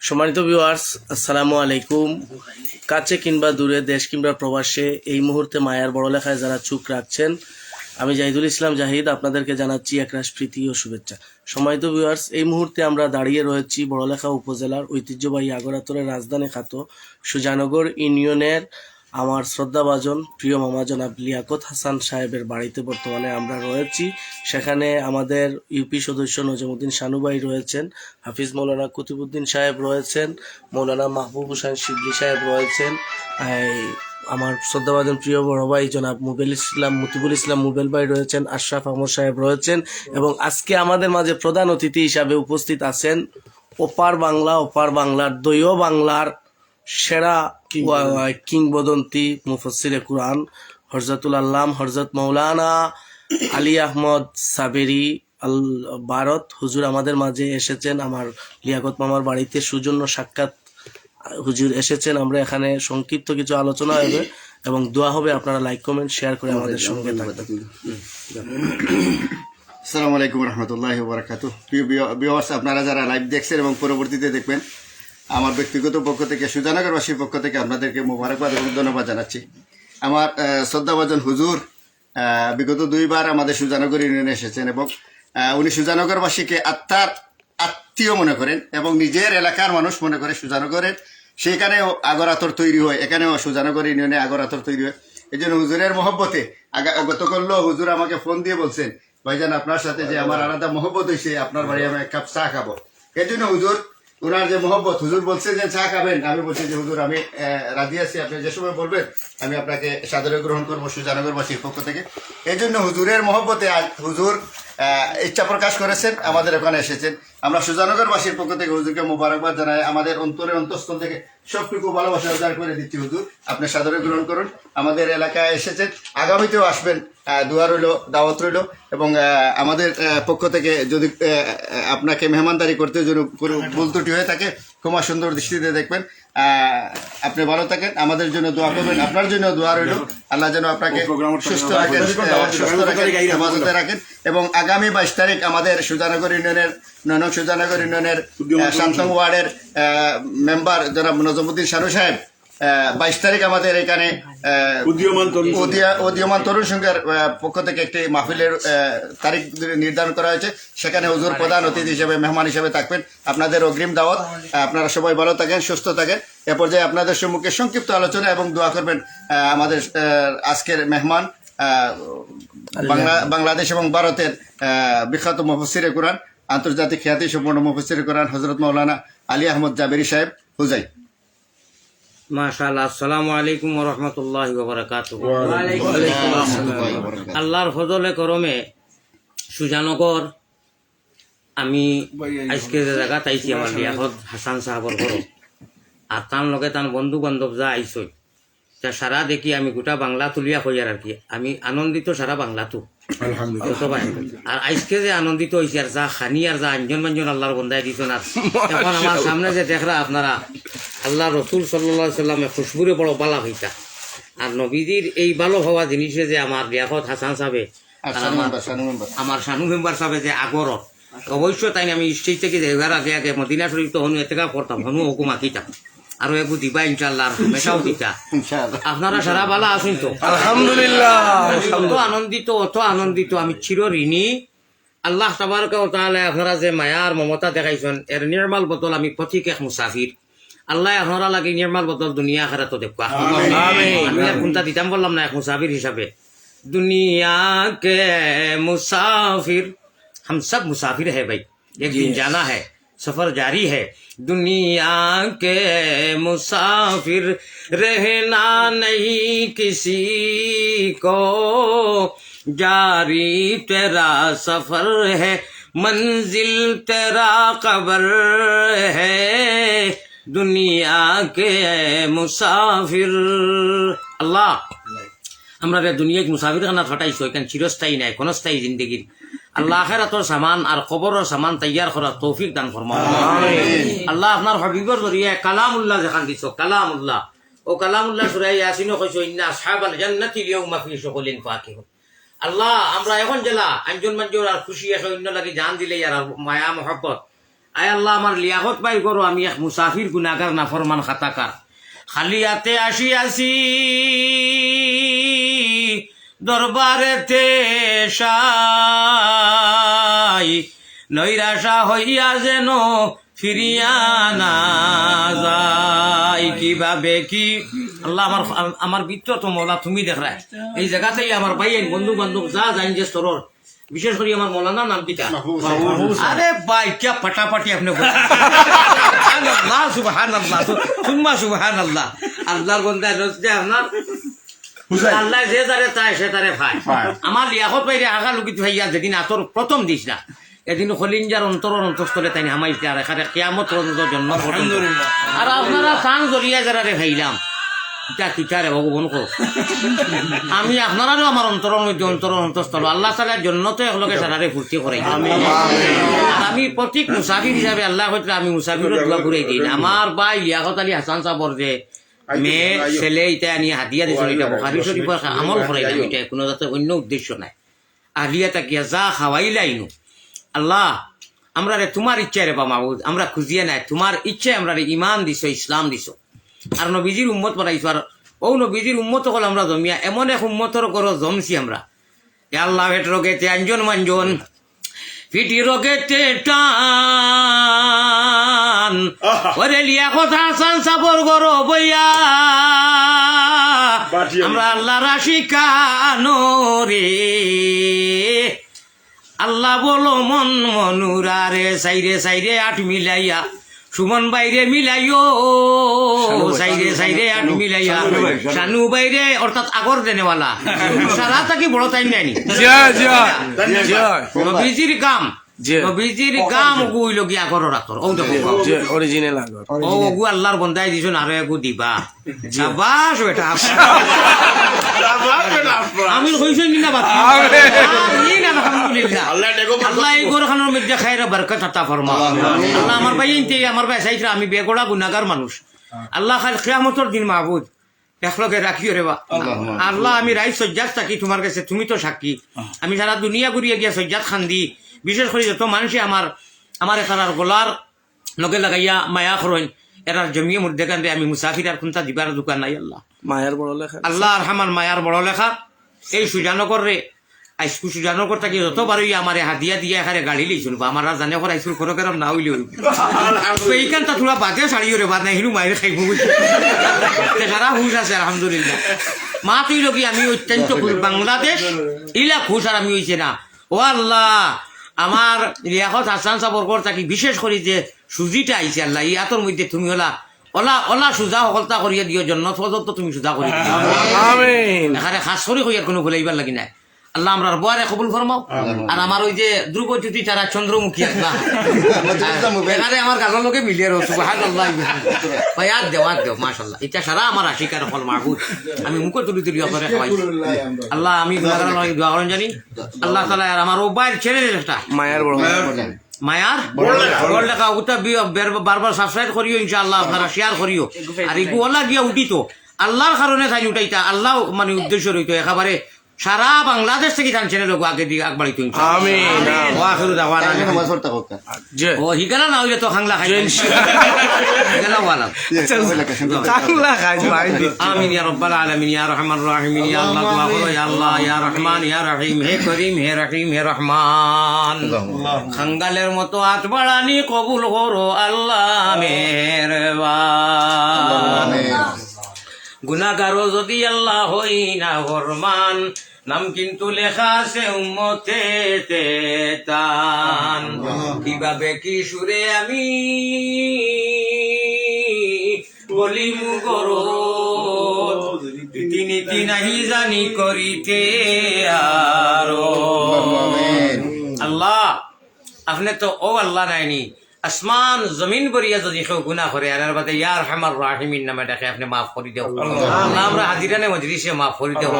সম্মানিত ভিউয়ার্স আসসালামু আলাইকুম। কাছে কিংবা দূরে, দেশ কিংবা প্রবাসে এই মুহূর্তে মায়ার বড়লেখায় যারা চুপ রাখছেন, আমি জাহিদুল ইসলাম জাহিদ, আপনাদেরকে জানাচ্ছি একরাশ প্রীতি ও শুভেচ্ছা। সম্মানিত ভিউয়ার্স এই মুহূর্তে আমরা দাঁড়িয়ে রয়েছি বড়লেখা উপজেলার ঐতিহ্যবাহী আগরাতরের রাজধানী খাত সুজানগর ইউনিয়নের আমার শ্রদ্ধাভাজন প্রিয় মামা জনাব লিয়াকত হাসান সাহেবের বাড়িতে বর্তমানে আমরা রয়েছি। সেখানে আমাদের ইউপি সদস্য নজমুদ্দিন শানুবাই রয়েছেন, হাফিজ মৌলানা কুতুবুদ্দিন সাহেব রয়েছেন, মৌলানা মাহবুব হোসেন শিবলি সাহেব রয়েছেন। আমার শ্রদ্ধাভাজন প্রিয় বড় ভাই জনাব মুবেল ইসলাম, মুতিবুল ইসলাম মুবেল ভাই রয়েছেন, আশরাফ আহমদ সাহেব রয়েছেন এবং আজকে আমাদের মাঝে প্রধান অতিথি হিসাবে উপস্থিত আছেন ওপার বাংলা, ওপার বাংলার দৈয় বাংলার সেরা কিংবদন্তি। মুফসিরে কুরআন হরজতুল আল্লাম হরজত মৌলানা আলী আহমদ সাবেরি আল ভারত হুজুর আমাদের মাঝে এসেছেন আমার লিয়াকত মামার বাড়িতে সুজন্য সাক্ষাৎ হুজুর এসেছেন আমরা এখানে সংক্ষিপ্ত কিছু আলোচনা হবে এবং দোয়া হবে আপনারা লাইক কমেন্ট শেয়ার করে আমাদের সঙ্গে থাকবেন। আসসালামু আলাইকুম রহমতুল্লাহ বরাকাত প্রিয় বিওয়ার্স আপনারা যারা লাইভ দেখছেন এবং পরবর্তীতে দেখবেন আমার ব্যক্তিগত পক্ষ থেকে, সুজানগরবাসীর পক্ষ থেকে আপনাদেরকে মোবারকবাদ এবং ধন্যবাদ জানাচ্ছি। আমার শ্রদ্ধাভাজন হুজুর বিগত দুইবার আমাদের সুজানগর ইউনিয়নে এসেছেন এবং উনি সুজানগরবাসীকে আত্মার আত্মীয় মনে করেন এবং নিজের এলাকার মানুষ মনে করে সুজানগরের। সেখানেও আগরাতর তৈরি হয়, এখানেও সুজানগর ইউনিয়নে আগরাতর তৈরি হয়। এই জন্য হুজুরের মহব্বতে গতকাল হুজুর আমাকে ফোন দিয়ে বলছেন, ভাইজান, আপনার সাথে যে আমার আলাদা মহব্বত হয়েছে, আপনার বাড়ি আমি এক কাপ চা খাব। এই জন্য হুজুর ওনার যে মহব্বত, হুজুর বলছে যে, চা খাবেন। আমি বলছি যে, হুজুর, আমি রাজি আছি। আপনি যে সময় বলবেন, আমি আপনাকে সাদরে গ্রহণ করব সুজানগরবাসীর পক্ষ থেকে। এই জন্য হুজুরের মহব্বতে আজ হুজুর ইচ্ছা প্রকাশ করেছেন, আমাদের ওখানে এসেছেন। আমরা সুজানগরবাসীর পক্ষ থেকে হুজুরকে মুবারকবাদ জানাই। আমাদের অন্তরের অন্তঃস্থল থেকে সবটুকু ভালোবাসা উদার করে দিচ্ছি, হুজুর। আপনি সাদরে গ্রহণ করুন। আমাদের এলাকায় এসেছেন আগামীতেও আসবেন। দুয়ার দোয়া রইল দাওয়াত রইল এবং আমাদের পক্ষ থেকে যদি আপনাকে মেহমানদারি করতে যদি কোনো ভুল ত্রুটি হয়ে থাকে ক্ষমা সুন্দর দৃষ্টিতে দেখবেন। আপনি ভালো থাকেন আমাদের জন্য দোয়া করবেন আপনার জন্য দোয়া রইল। আল্লাহ যেন আপনাকে সুস্থ রাখেন সুস্থ রাখেন হেফাজতে রাখেন এবং আগামী বাইশ তারিখ আমাদের সুজানগর ইউনিয়নের ননক সুজানগর ইউনিয়নের শান্তং ওয়ার্ডের মেম্বার যারা নজমুদ্দিন শাহরু সাহেব। বাইশ তারিখ আমাদের এখানে আহ, উদীয়মান তরুণ সংঘের পক্ষ থেকে একটি মাহফিলের তারিখ নির্ধারণ করা হয়েছে। সেখানে হুজুর প্রধান অতিথি হিসেবে মেহমান হিসেবে থাকবেন। আপনাদের অগ্রিম দাওয়াত আপনারা সবাই ভালো থাকেন সুস্থ থাকেন। এ পর্যায়ে আপনাদের সম্মুখে সংক্ষিপ্ত আলোচনা এবং দোয়া করবেন আমাদের আহ, আজকের মেহমান আহ, বাংলা বাংলাদেশ এবং ভারতের আহ, বিখ্যাত মুফসিরে কোরআন আন্তর্জাতিক খ্যাতি সম্পূর্ণ মুফসিরে কোরআন হজরত মৌলানা আলী আহমদ জাবেরি সাহেব হুজাই। মাশাআল্লাহ আসসালামু আলাইকুম রাহমাতুল্লাহি ওয়া বারাকাতুহু। আল্লাহর ফজলে করমে সুজানগর আমি আজকে যে জায়গা আইছি আমার লিয়াকত হাসান সাহাবর ঘর। আর তার লগে তার বন্ধু বান্ধব যা আইসই তা সারা দেখি আমি গোটা বাংলা তুলিয়া হইয়ার আর কি। আমি আনন্দিত সারা বাংলা তো আলহামদুলিল্লাহ আর আজকে যে আনন্দিত হয়েছে আর যা খানি আর যা আঞ্জন মাঞ্জন আল্লাহর বন্ধায় দিত না এখন আমার সামনে যে দেখরা আপনারা আল্লাহ রসুল সাল্লা সাল্লামে খুশবুরে বড় বালা হইতা। আর নবীজির এই ভালো হওয়া জিনিসে যে আমার লিয়াকত হাসান সাহেবে আর আমার শানু মেম্বার সাহেবে যে আগর অবশ্য তাই আমি স্টেজ থেকে দেখার আগে আগে মদিনা শরীফ তো হনু এতেকা করতাম হনু হুকুম আঁকিতাম আর এগু দিবা ইনশাল্লাহ আপনারা সারা তো। আলহামদুলিল্লাহ। অত আনন্দিত অত আনন্দিত আমি চির ঋণী। আল্লাহ আপনারা যে মমতা দেখাইছেন এর নির্মাল বদল আমি পথিক এক মুসাফির। আল্লাহ আপনারা লাগে নির্মাল বদল দুনিয়া খেরা তো দেখবা আমি আর কোনটা দিতাম বললাম না এক মুসাফির হিসাবে। দুনিয়াকে মুসাফির। হাম সব মুসাফির হ্যাঁ ভাই। একদিন জানা হ্যাঁ सफर जारी है दुनिया के मुसाफिर रहना नहीं किसी को जारी तेरा सफर है मंजिल तेरा कबर है दुनिया के मुसाफिर अल्लाह আমরা রে দুনিয়ায় মুসাফির খানা ফাটাইছো এখান চিরস্থায়ী নাই ক্ষণস্থায়ী জিন্দগির আল্লাহ আখেরাতর সামান আর খবরের সামান তৈয়ার করার তৌফিক দান ফরমা আল্লাহ আপনার হবিবর জরিয়ে কালামুল্লাহ যেখান দিছ কালামুল্লাহ। ও কালামুল্লাহ সুরাই ইয়াসিনও কইছো ইন্না আসহাবাল জান্নাতি লিয়াউমা ফি শুগুলিন ফাকিহুন। আল্লাহ আমরা এখন জেলা আঞ্জন মঞ্জুর আর খুশি আছে অন্য লাগি জান দিলে আর মায়া মহব্বত। আয় আল্লাহ আমার লিয়াকত পাই করো আমি এক মুসাফির গুনাগার নাফরমান খাতাকার। খালি হাতে আসি আসি। দরবারেতে তে নৈরাশা হইয়া যেন ফিরিয়া না যায়। কীভাবে কি? আল্লাহ আমার আমার বিত্ত তো মৌলা তুমি দেখায় এই জায়গাতেই আমার ভাই বন্ধু বান্ধব যা যাই যে স্তরর বিশেষ করে আমার মৌলানা নাম দিটা আরে ভাই কে ফাটাফাটি আপনি আল্লাহ সুবাহ আল্লাহ সুম্মা সুবাহ আল্লাহ আল্লাহর বন্ধা আপনার আল্লাহ যে সে তারে ভাই আমার লিয়াকত বাইরে আগা লুকিত ভাইয়া যেদিন আতর প্রথম দিস না এদিন হলিঞ্জার অন্তরের অন্তঃস্থলে তাই আর এখানে কিয়ামত জন্ম আর আপনারা চান যারা রে ভাইলাম ইটা কিটারে ভগবান কো আমি আপনারাও আমার অন্তরের মধ্যে অন্তরের অন্তঃস্থল। আল্লাহ তালার জন্য তো একলগে সারারে ফুর্তি করাই আমি প্রতীক মুসাফির হিসাবে আল্লাহ হইতে আমি মুসাফিরও দোয়া ঘুরাই দিই। আমার ভাই লিয়াকত আলী হাসান সাবর যে মেয়ে ছেলে এটা নিয়ে হাতিয়া দিয়েছিল এটা বখারি শরীফের আমল এটা কোনো যাতে অন্য উদ্দেশ্য নাই। তাকিয়া যা খাওয়াইলাইনু আল্লাহ আমরা রে তোমার ইচ্ছা রে বা মাবুদ আমরা খুঁজিয়ে নাই তোমার ইচ্ছায় আমরা রে ইমান দিছো ইসলাম দিছো। আর নবীজির উম্মত বানাইছো আর ও নবীজির উম্মত হল আমরা জমিয়া এমন এক উম্মতর করো জমছি আমরা এ আল্লাহ ভেট রোগেতে আঞ্জন মাঞ্জন পিটি রোগেতে টান। ওরে লিয়া কথা সান সাবর গরো বইয়া। আমরা আল্লাহ রাশি কানো রে আল্লাহ বলো মন মনুরারে সাইরে সাইরে আট মিলাইয়া। সুমন বাইরে মিলাইও। সাইরে সাইরে আট মিলাইয়া। সানু বাইরে অর্থাৎ আগর দেনেওয়ালা। সারা তাকে বড় টাইম নেয়নি জয় জয়। জয় নবীজির কাম। নবীজির কাম গুইল গিয়া আগর রাতর ও দেখো জয় অরিজিনাল আগর ও গু আল্লাহর বন্দাই দিছো আর এগু দিবা। বাস বেটা আমি কইছো নি না বাতি। আমিন আলহামদুলিল্লাহ। আল্লাহ এই গোরখানোর মধ্যে খাইরা বরকত আতা ফরমা আল্লাহ আমার ভাই ইনতে আমার ভাই সাইরা আমি বেগড়া গুনাহগার মানুষ। আল্লাহ খাল কিয়ামতের দিন মাহবুদ। একলগে রাখিও রে বা আল্লাহ। আমি রাই সজ্জাত থাকি তোমার কাছে তুমি তো সাক্ষী আমি সারা দুনিয়া ঘুরিয়ে গিয়া সজ্জাত খান দি বিশেষ করে যত মানুষে আমার আমার এখানার গোলার লগে লাগাইয়া মায়া খরইন এরার জমিয়ে মধ্যে কান্দে আমি মুসাফির আর কোনটা দিবার দোকান নাই আল্লাহ। মায়ের বড় লেখা। আল্লাহ আর হামান মায়ার বড় লেখা। এই সুজানগর রে আইসকু সুজানগর থাকি আমার হাদিয়া দিয়া এখানে গাড়ি লইছিল বা আমার আর জানে করে আইসকুল করো কেরম না এইখানটা থোড়া বাদে ছাড়িও রে বাদ নাই হিনু মায়ের খাইব সারা হুশ আছে আলহামদুলিল্লাহ। মা তুই লগি আমি অত্যন্ত বাংলাদেশ ইলা খুশ আর আমি হইছে না। ও আল্লাহ আমার রিয়াকত হাসান সাবরকর থাকি বিশেষ করি যে সুজিটা আইছে আল্লাহ ইয়াতর মধ্যে তুমি হলা ওলা ওলা সুজা সকলতা করিয়া দিও জন্ম তো তুমি সুজা করি এখানে খাস করে কইয়ার কোনো ভুলাইবার লাগি নাই। আল্লাহ আমরা বয়ারে কবুল ফরমাও। আর আমার ওই যে ধ্রুবজ্যোতি তারা চন্দ্রমুখী এখানে আমার গাজর লোকে মিলিয়ে রয়েছে আল্লাহ ভাই আর দেও আর দেও মাশাল্লাহ এটা সারা আমার আশিকার ফল মাহবুদ। আমি মুখে তুলি তুলি খাওয়াই। আল্লাহ আমি দোয়া করেন জানি। আল্লাহ তালা আর আমার ও বাইর ছেড়ে দিল একটা। মায়ের বড় মায়ার। বড় লেখা ওটা বারবার সাবস্ক্রাইব করিও ইনশাআল্লাহ আপনারা শেয়ার করিও। আর গিয়া উঠিত। আল্লাহর কারণে তাই উঠাইতা। আল্লাহ মানে উদ্দেশ্য রইতো একেবারে। সারা বাংলাদেশ থেকে তান চ্যানেল আগে দিকে আগবাড়িত আমিন ওয়াখিরু দাওয়ানা জয় ও হিগালা না হইলে তো খাংলা খাই। ওয়ালা। কাংলা খাই ভাই। আমিন ইয়া রব্বাল আলামিন ইয়া রহমান ইয়া আল্লাহ দোয়া করো ইয়া আল্লাহ ইয়া রহমান ইয়া রহিম হে করিম হে রহিম হে রহমান। খাঙ্গালের মতো হাত বাড়ানি কবুল করো আল্লাহ মেহরবান। গুনাগারো যদি আল্লাহ হই না ফরমান নাম কিন্তু লেখা আছে উম্মতে তান কীভাবে কি সুরে আমি বলি মুগরো রীতিনীতি নাহি জানি করিতে আরও আল্লাহ আপনি তো ও আল্লাহ নাইনি আসমান জমিন বরিয়া যদি কেউ গুণা করে আর বাদে ইয়ার হামার রাহিমিন নামে ডাকে আপনি মাফ করে দেও। আল্লাহ আমরা হাজিরানে মজলিসে মাফ করে দেও।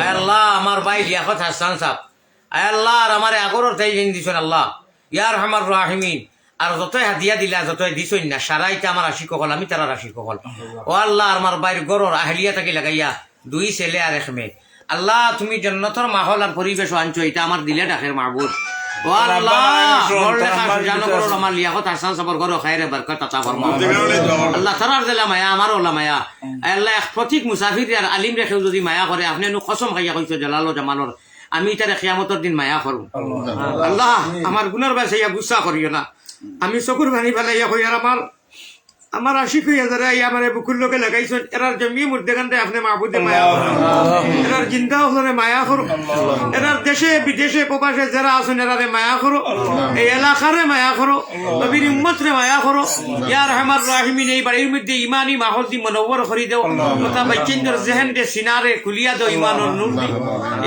আয় আল্লাহ আমার ভাই লিয়াকত হাসান সাহ আয় আল্লাহ আর আমার আগর তাই জেনে দিছেন আল্লাহ। ইয়ার হামার রাহিমিন। আর যতই হাদিয়া দিলা যতই দিছই না সারাইটা আমার আশি কখল আমি তারা আশি কখল ও আল্লাহ আমার বাইর গরর আহলিয়া তাকে লাগাইয়া দুই ছেলে আর এক মেয়ে। আল্লাহ তুমি জন্নতর মাহল আর পরিবেশ আনছো এটা আমার দিলে ডাকের মাহবুদ প্রতীক মুসাফির আর আলিম রেখেও যদি মায়া করে আপনি নু খাইয়া কইছো জালালো জামানোর আমি তারে খিয়ামতর দিন মায়া করব আল্লাহ। আমার গুণের বাসে ইয়া গুসা করিও না। আমি চকুর ভানি ফেলাইয়া কই আর আমার আমার আশিক হইয়া যারা ইয়া মানে বুকুর লোকে লাগাইছেন। এরার জমি মুর্দে গান্ডে আপনি মাহবুদে মায়া এরার জিন্দা হলরে মায়া করুন এরার দেশে বিদেশে প্রবাসে যারা আছেন এরারে মায়া করো এই এলাকারে মায়া করো নবীর উম্মতরে মায়া করো ইয়ার হামার রাহিমিন এই বাড়ির মধ্যে ইমানি মাহল দি মনোবর করি দেও। তথা বাইচিন্দর জেহেন দে সিনারে খুলিয়া দেও ইমানর নূর দি।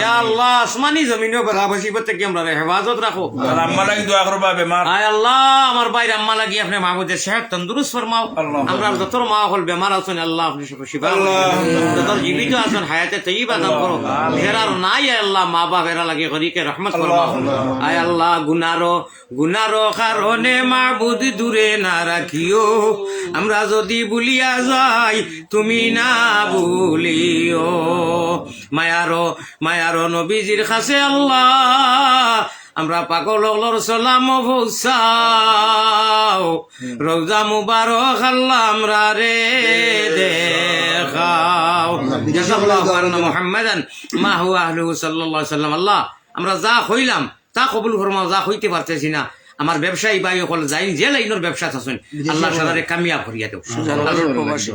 ইয়া আল্লাহ আসমানি জমিনও বেলা বসিব থেকে আমরা হেফাজত রাখো। আর আম্মা লাগি দোয়া করবা বেমার। আয় আল্লাহ আমার বাইরে আম্মা লাগি আপনি মাহবুদের সেহত তন্দুরুস্ত ফরমাও। আমরা যতর মা হল বেমার আছেন আল্লাহ আপনি শিবা যত জীবিত আছেন হায়াতে তৈবা দান করো ফেরার নাই আল্লাহ মা বাপ এরা লাগে করিকে রহমত ফরমাও আয় আল্লাহ গুনারো গুনারো কারণে মাহবুদ দূরে না রাখিও। আমরা যদি ভুলিয়া যাই তুমি না ভুলিও। মায়ারো মায়ারো নবীজির কাছে আল্লাহ আমরা পাগল হলর সালাম ভুসাও। রোজা মুবারক আল্লাহ আমরা রে দেখাও। মুহাম্মাদান মা হুয়া আহলুহু সাল্লাল্লাহু আলাইহি সাল্লাম আল্লাহ আমরা যা হইলাম তা কবুল ফরমাও যা হইতে পারতেছি না। আমার ব্যবসায়ী ভাই সকল যাই যে লাইনের ব্যবসা আছেন আল্লাহ সাদারে কামিয়াব করিয়া দেও।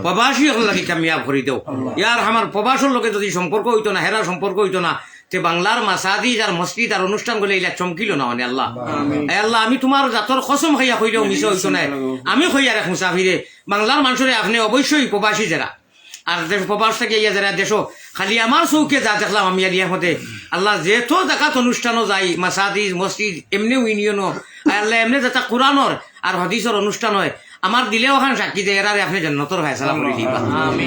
প্রবাসী। সকল লাগে কামিয়াব করি দেও। ইয়ার আমার প্রবাসের লোকে যদি সম্পর্ক হইতো না হেরা সম্পর্ক হইতো না তে বাংলার মাসাদি আর মসজিদ আর অনুষ্ঠানগুলো এইলা চমকিল না মানে আল্লাহ। আল্লাহ আমি তোমার জাতর কসম খাইয়া কইলেও মিশ হইতো না। আমি কইয়া রাখ মুসাফিরে বাংলার মানুষরে আপনি অবশ্যই প্রবাসী যারা। আর দেশ প্রবাস থেকে ইয়া যারা দেশো খালি আমার চৌকে যা দেখলাম আমি ইয়ার মধ্যে আল্লাহ যেহেতু দেখাত অনুষ্ঠানও যাই মাসাদি মসজিদ এমনিও ইউনিয়নও আল্লাহ এমনি যাতে কোরআনর আর হদিসর অনুষ্ঠান হয়। আমার দিলেও ওখানে সাক্ষী দেয় এরারে আপনি জান্নতর ফয়সালা করে দিবা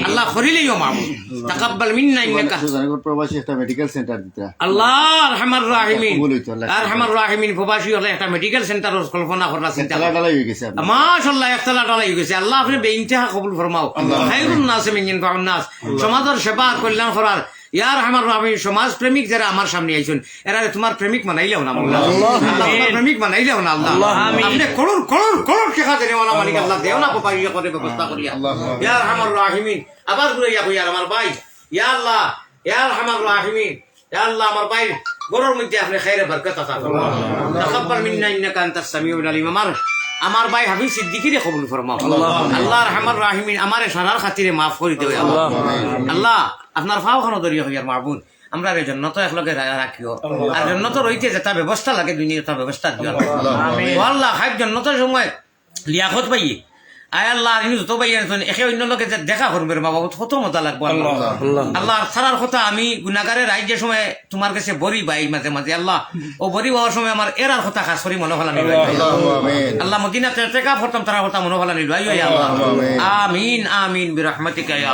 আল্লাহ করিলেইও মামুন। তাকাব্বাল মিন্না ইন্নাকা। সুজানগর প্রবাসী একটা মেডিকেল সেন্টার দিতে। আল্লাহ আরহামার রাহিমিন। আরহামার রাহিমিন প্রবাসী হলে একটা মেডিকেল সেন্টার কল্পনা করা চিন্তা খেলা ডালাই হয়ে গেছে। মাশাল্লাহ একতলা টালা হয়ে গেছে। আল্লাহ আপনি বেইনতেহা কবুল ফরমাও। খাইরুন নাস মিন ইনফাউন নাস। সমাজের সেবা কল্যাণ করার ইয়ার আমার আমি সমাজ প্রেমিক যারা আমার সামনে আইছেন এরা তোমার প্রেমিক বানাইলেও না আল্লাহ। প্রেমিক বানাইলেও না আল্লাহ। আপনি করুন করুন করুন টাকা দেনে ওনা মালিক আল্লাহ। দেও না পাপাই করে ব্যবস্থা করিয়া। ইয়ার আমার রাহিমিন আবার ঘুরে যাব ইয়ার আমার ভাই। ইয়া আল্লাহ ইয়ার আমার রাহিমিন ইয়া আল্লাহ আমার ভাই। গরুর মধ্যে আপনি খাইরে বরকত আতা করুন তাকাব্বাল মিন্না ইন্নাকা আনতাস সামিউল আলিম। আমার আমার ভাই হাফিজ সিদ্দিকিরে কবুল ফরমাও। আল্লাহ রহমান রাহিমিন আমার সারার খাতিরে মাফ করে দেবে আল্লাহ আল্লাহ আপনার ফাও খানো দরিয়া হইয়ার মাহবুদ আমরা জন্য জন্নত একলগে রাখিও আর জন্নত রইতে যেটা ব্যবস্থা লাগে দুনিয়া তা ব্যবস্থা দিও আল্লাহ খাইব জন্নতের সময়। লিয়াকত পাই আয় আল্লাহ আর যত পাই একে অন্য লোকে দেখা করবে রে বাবা কত মজা লাগবো আল্লাহ সারার কথা আমি গুনাগারের রাজ্যের সময় তোমার কাছে বরি বাই মাঝে মাঝে আল্লাহ ও বরি পাওয়ার সময় আমার এরার কথা খাস করি মনে হলা নিল আল্লাহু মদিনা টেকা ফরতাম তারা কথা মনে হলা নিল আইয়ো আল্লাহ আমিন আমিন বিরহমাতিকা ইয়া